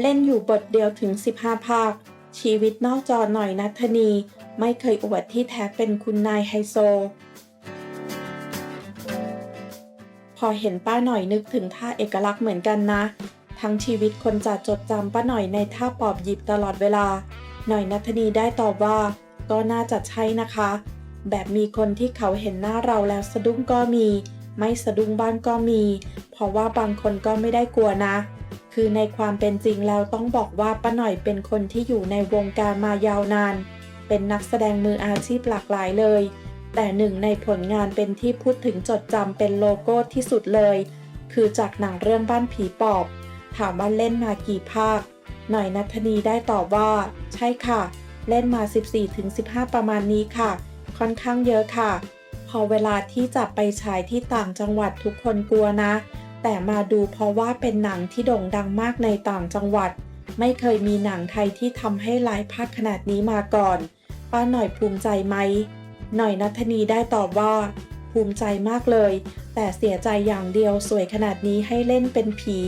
เล่นอยู่บทเดียวถึง 15 ภาค ชีวิตนอกจอหน่อยนัทนี ไม่เคยอวดที่แท้เป็นคุณนายไฮโซ พอเห็นป้าหน่อยนึกถึงท่าเอกลักษณ์เหมือนกันนะ ทั้งชีวิตคนจะจดจำป้าหน่อยในท่าปอบหยิบตลอดเวลา หน่อยนัทนีได้ตอบว่า ก็น่าจะใช่นะคะ แบบมีคนที่เขาเห็นหน้าเราแล้วสะดุ้งก็มี ไม่สะดุ้งบ้างก็มี เพราะว่าบางคนก็ไม่ได้กลัวนะ คือในความเป็นจริงแล้วต้องบอกว่าป้าหน่อยเป็นคนที่อยู่ในวงการมายาวนาน เป็นนักแสดงมืออาชีพหลากหลายเลย แต่หนึ่งในผลงานเป็นที่พูดถึงจดจำเป็นโลโก้ที่สุดเลย คือจากหนังเรื่องบ้านผีปอบ ถามว่าเล่นมากี่ภาค หน่อยนัทนีได้ตอบว่า ใช่ค่ะ เล่นมา 14-15 ประมาณนี้ค่ะ ค่อนข้างเยอะค่ะ อเวลาที่จะไปฉายที่ต่างจังหวัดทุกคนกลัวนะ แต่มาดูเพราะว่าเป็นหนังที่โด่งดังมากในต่างจังหวัด ไม่เคยมีหนังไทยที่ทำให้หลายภาคขนาดนี้มาก่อน ป้าหน่อยภูมิใจไหม หน่อยนัทนีได้ตอบว่า ภูมิใจมากเลย แต่เสียใจอย่างเดียวสวยขนาดนี้ให้เล่นเป็นผี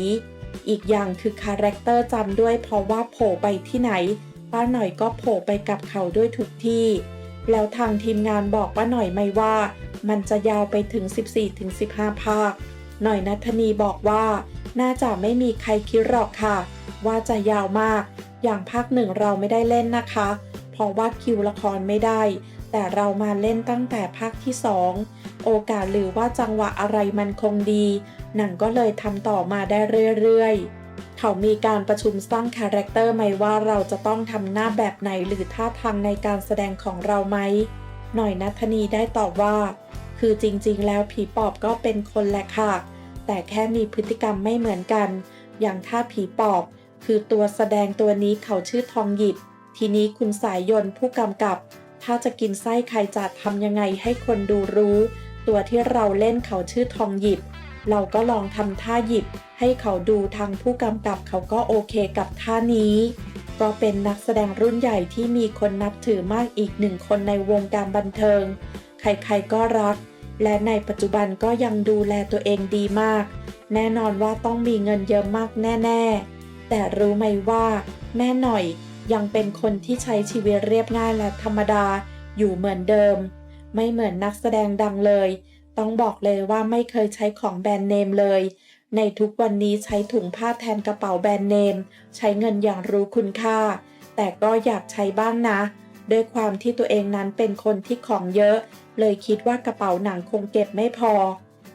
อีกอย่างคือคาแรคเตอร์จำด้วยเพราะว่าโผล่ไปที่ไหน ป้าหน่อยก็โผล่ไปกับเขาด้วยทุกที่ แล้วทางทีมงานบอกป้าหน่อยไหมว่า มันจะยาวไปถึง 14-15 ภาค หน่อยนัทนีบอกว่า น่าจะไม่มีใครคิดหรอกค่ะ ว่าจะยาวมาก อย่างภาคหนึ่งเราไม่ได้เล่นนะคะ เพราะว่าคิวละครไม่ได้ แต่เรามาเล่นตั้งแต่ภาคที่สอง โอกาสหรือว่าจังหวะอะไรมันคงดี หนังก็เลยทำต่อมาได้เรื่อยๆ เขามีการประชุมสร้างคาแรคเตอร์ไหมว่าเราจะต้องทำหน้าแบบไหนหรือท่าทางในการแสดงของเราไหม หน่อยนัทนีได้ตอบว่า คือจริงๆ แล้วผีปอบก็เป็นคนแหละค่ะ แต่แค่มีพฤติกรรมไม่เหมือนกัน อย่างถ้าผีปอบ คือตัวแสดงตัวนี้เขาชื่อทองหยิบ ทีนี้คุณสายยนต์ผู้กำกับ ถ้าจะกินไส้ใครจะทำยังไงให้คนดูรู้ ตัวที่เราเล่นเขาชื่อทองหยิบ เราก็ลองทำท่าหยิบ ให้เขาดูทางผู้กำกับเขาก็โอเคกับท่านี้ ก็เป็นนักแสดงรุ่นใหญ่ที่มีคนนับถือมากอีกหนึ่งคนในวงการบันเทิง ใครๆก็รัก และในปัจจุบันก็ยังดูแลตัวเองดีมาก แน่นอนว่าต้องมีเงินเยอะมากแน่ ๆ แต่รู้ไหมว่า แม่หน่อยยังเป็นคนที่ใช้ชีวิตเรียบง่ายและธรรมดาอยู่เหมือนเดิม ไม่เหมือนนักแสดงดังเลย ต้องบอกเลยว่าไม่เคยใช้ของแบรนด์เนมเลย ในทุกวันนี้ใช้ถุงผ้าแทนกระเป๋าแบรนด์เนม ใช้เงินอย่างรู้คุณค่า แต่ก็อยากใช้บ้างนะ ด้วยความที่ตัวเองนั้นเป็นคนที่ของเยอะ เลยคิดว่ากระเป๋าหนังคงเก็บไม่พอ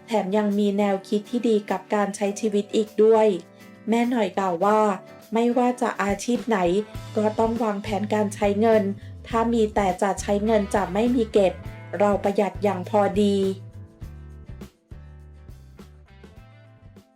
แถมยังมีแนวคิดที่ดีกับการใช้ชีวิตอีกด้วย แม่หน่อยกล่าวว่า ไม่ว่าจะอาชีพไหน ก็ต้องวางแผนการใช้เงิน ถ้ามีแต่จะใช้เงินจะไม่มีเก็บ เราประหยัดอย่างพอดี